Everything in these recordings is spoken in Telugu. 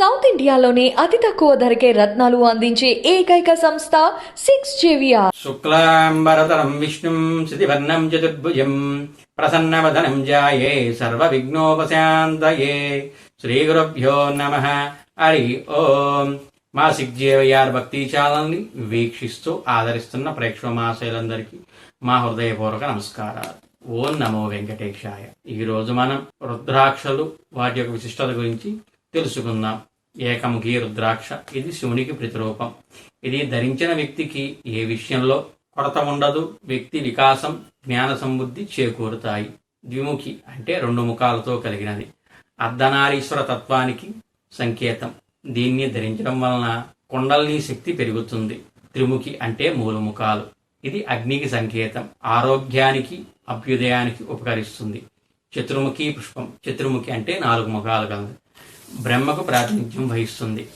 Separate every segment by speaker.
Speaker 1: సౌత్ ఇండియాలోనే అతి తక్కువ ధరకే రత్నాలు అందించే ఏకైక సంస్థ సిక్స్ జేవిఆర్.
Speaker 2: శుక్లాంబరతరం విష్ణుం శితివర్ణం చతుర్భుజం ప్రసన్నవదనం జాయే శ్రీ గురుభ్యో నమ. హరి ఓం. మా సిగ్జేవయార్ భక్తి ఛానల్ని వీక్షిస్తూ ఆదరిస్తున్న ప్రేక్షక మహాశైలందరికీ మా హృదయపూర్వక నమస్కారాలు. ఓం నమో వెంకటేశాయ. ఈ రోజు మనం రుద్రాక్షలు వాటి యొక్క విశిష్టత గురించి తెలుసుకుందాం. ఏకముఖి రుద్రాక్ష. ఇది శివునికి ప్రతిరూపం. ఇది ధరించిన వ్యక్తికి ఏ విషయంలో కొరత ఉండదు. వ్యక్తి వికాసం జ్ఞాన సమృద్ధి చేకూరుతాయి. ద్విముఖి అంటే రెండు ముఖాలతో కలిగినది. అర్ధనారీశ్వర తత్వానికి సంకేతం. దీన్ని ధరించడం వలన కుండల్ని శక్తి పెరుగుతుంది. త్రిముఖి అంటే మూడు ముఖాలు ఇది అగ్నికి సంకేతం. ఆరోగ్యానికి అభ్యుదయానికి ఉపకరిస్తుంది. చతుర్ముఖి పుష్పం. చతుర్ముఖి అంటే నాలుగు ముఖాలు కలదు. బ్రహ్మకు ప్రాతినిధ్యం వహిస్తుంది.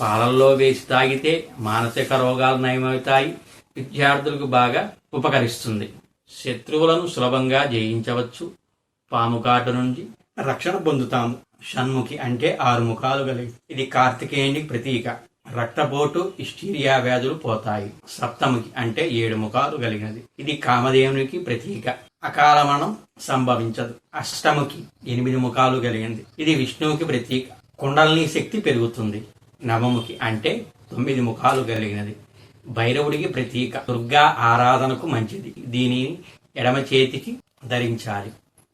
Speaker 2: పాలల్లో వేసి తాగితే మానసిక రోగాలు నయమవుతాయి. విద్యార్థులకు బాగా ఉపకరిస్తుంది. శత్రువులను సులభంగా జయించవచ్చు. పాము కాటు నుండి రక్షణ పొందుతాము. షణ్ముఖి అంటే ఆరు ముఖాలు కలిగి ఇది కార్తికేయునికి ప్రతీక. రక్తపోటు ఇస్టీరియా వ్యాధులు పోతాయి. సప్తముఖి అంటే ఏడు ముఖాలు కలిగినది. ఇది కామదేవునికి ప్రతీక. అకాల మరణం సంభవించదు. అష్టముఖి ఎనిమిది ముఖాలు కలిగింది. ఇది విష్ణువుకి ప్రతీక. కుండలిని శక్తి పెరుగుతుంది. నవముఖి అంటే తొమ్మిది ముఖాలు కలిగినది. భైరవుడికి ప్రతీక. దుర్గా ఆరాధనకు మంచిది. దీనిని ఎడమ చేతికి ధరించాలి.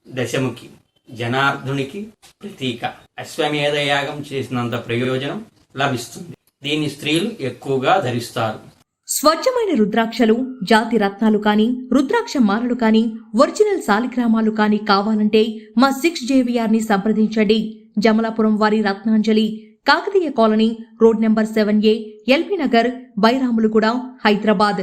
Speaker 2: దశముఖి జనార్దునికి ప్రతీక. అశ్వమేధ యాగం చేసినంత ప్రయోజనం లభిస్తుంది. దీన్ని స్త్రీలు ఎక్కువగా ధరిస్తారు.
Speaker 3: స్వచ్ఛమైన రుద్రాక్షలు జాతి రత్నాలు కానీ రుద్రాక్ష మాలలు కానీ ఒరిజినల్ సాలిగ్రామాలు కానీ కావాలంటే మా సిక్స్ జేవిఆర్ని సంప్రదించండి. జమలాపురం వారి Ratnanjali Kakatiya colony road number seven A LB Nagar Bairamalguda Hyderabad.